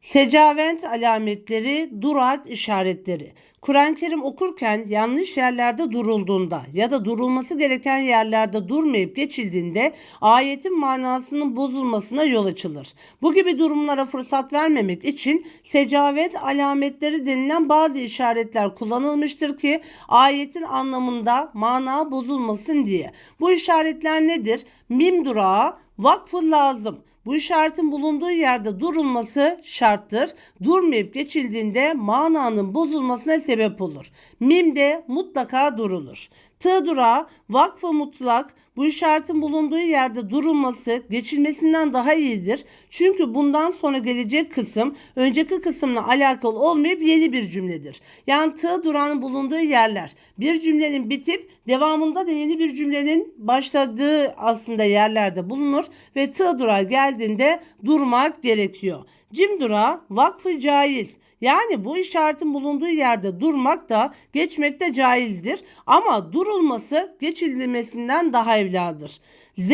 Secavent alametleri, durak işaretleri. Kur'an-ı Kerim okurken yanlış yerlerde durulduğunda ya da durulması gereken yerlerde durmayıp geçildiğinde ayetin manasının bozulmasına yol açılır. Bu gibi durumlara fırsat vermemek için secavet alametleri denilen bazı işaretler kullanılmıştır ki ayetin anlamında mana bozulmasın diye. Bu işaretler nedir? Mim durağı, vakfı lazım. Bu işaretin bulunduğu yerde durulması şarttır. Durmayıp geçildiğinde mananın bozulmasına sebep olur. Mimde mutlaka durulur. Tığ durağı vakfı mutlak bu işaretin bulunduğu yerde durulması geçilmesinden daha iyidir. Çünkü bundan sonra gelecek kısım önceki kısımla alakalı olmayıp yeni bir cümledir. Yani tığ durağının bulunduğu yerler bir cümlenin bitip devamında da yeni bir cümlenin başladığı aslında yerlerde bulunur ve tığ durağı geldiğinde durmak gerekiyor. Cim durağı vakfı caiz. Yani bu işaretin bulunduğu yerde durmak da geçmek de caizdir. Ama durulması geçilmesinden daha evladır. Z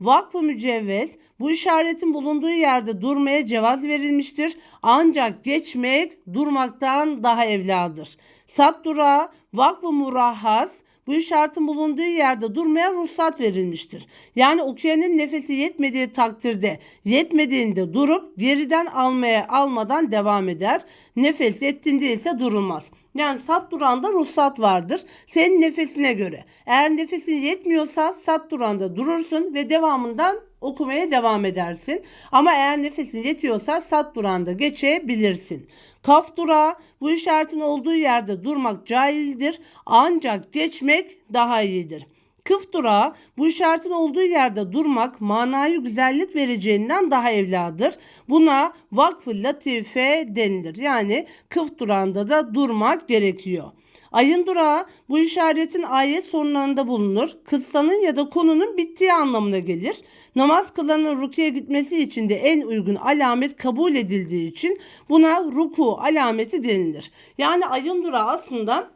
vakfı mücevvez bu işaretin bulunduğu yerde durmaya cevaz verilmiştir. Ancak geçmek durmaktan daha evladır. Sat durağı vakfı murahhas bu işaretin bulunduğu yerde durmaya ruhsat verilmiştir. Yani okuyanın nefesi yetmediği takdirde yetmediğinde durup geriden almaya almadan devam eder. Nefes yettiğinde ise durulmaz. Yani sat duranda ruhsat vardır. Senin nefesine göre. Eğer nefesin yetmiyorsa sat duranda durursun ve devamından okumaya devam edersin. Ama eğer nefesin yetiyorsa sat duranda geçebilirsin. Kaf durağı bu işaretin olduğu yerde durmak caizdir ancak geçmek daha iyidir. Kıf durağı bu işaretin olduğu yerde durmak manayı güzellik vereceğinden daha evladır. Buna vakfı latife denilir. Yani kıf durağında da durmak gerekiyor. Ayın durağı bu işaretin ayet sonlarında bulunur. Kıssanın ya da konunun bittiği anlamına gelir. Namaz kılanın rukuya gitmesi için de en uygun alamet kabul edildiği için buna ruku alameti denilir. Yani ayın durağı aslında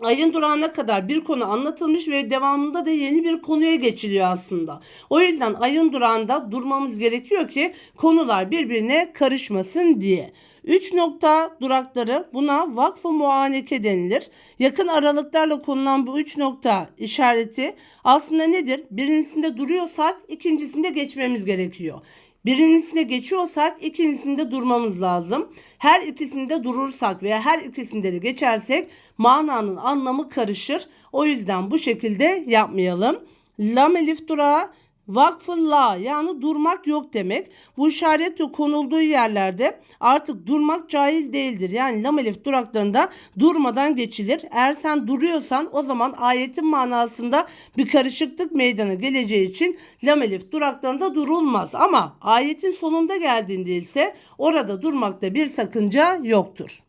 ayın durağına kadar bir konu anlatılmış ve devamında da yeni bir konuya geçiliyor aslında. O yüzden ayın durağında durmamız gerekiyor ki konular birbirine karışmasın diye. Üç nokta durakları buna vakfı muaneke denilir. Yakın aralıklarla konulan bu üç nokta işareti aslında nedir? Birincisinde duruyorsak ikincisinde geçmemiz gerekiyor. Birincisinde geçiyorsak ikincisinde durmamız lazım. Her ikisinde durursak veya her ikisinde de geçersek mananın anlamı karışır. O yüzden bu şekilde yapmayalım. Lam elif durağı Vakfullah yani durmak yok demek. Bu işaret konulduğu yerlerde artık durmak caiz değildir. Yani lam elif duraklarında durmadan geçilir. Eğer sen duruyorsan o zaman ayetin manasında bir karışıklık meydana geleceği için lam elif duraklarında durulmaz. Ama ayetin sonunda geldiğinde ise orada durmakta bir sakınca yoktur.